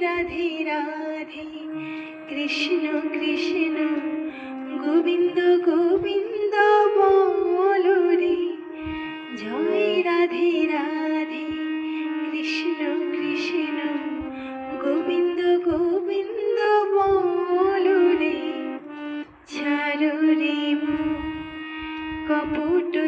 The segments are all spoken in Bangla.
রাধে রাধে, কৃষ্ণ কৃষ্ণ, গোবিন্দ গোবিন্দ, বল রে। জয় রাধে রাধে, কৃষ্ণ কৃষ্ণ, গোবিন্দ গোবিন্দ, বল রে। ছাড়ো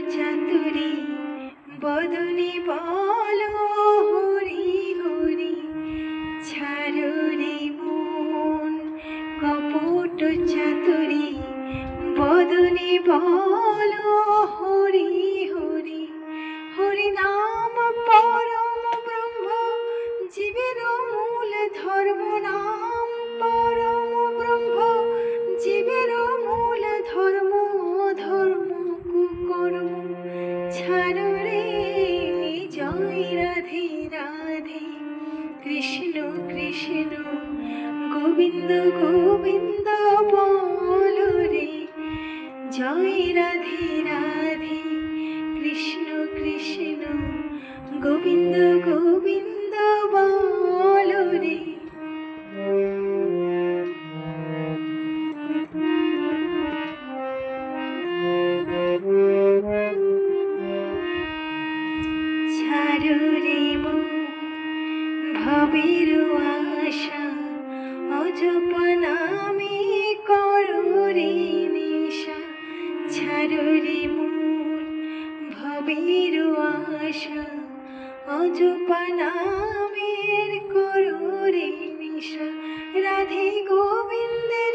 চাতুরি, বদনে বল বদনে বল, হরি হরি হরি নাম পরম ব্রহ্ম, জীবের মূল ধর্ম নাম পরম ব্রহ্ম, জীবের মূল ধর্ম ধর্ম কুকর্ম। ছাড়ো রে, জয় রাধে রাধে, কৃষ্ণ কৃষ্ণ, গোবিন্দ গোবিন্দ বল। জয় রাধে রাধে কৃষ্ণ কৃষ্ণ গোবিন্দ গোবিন্দ বল রে। ছাড়ো রে ভবের আশা তারুরি মূল ভবের আশা অজপা নামের করুরে নিশা রাধে গোবিন্দের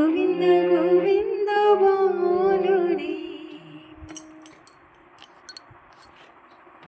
गोविन्द गोविन्द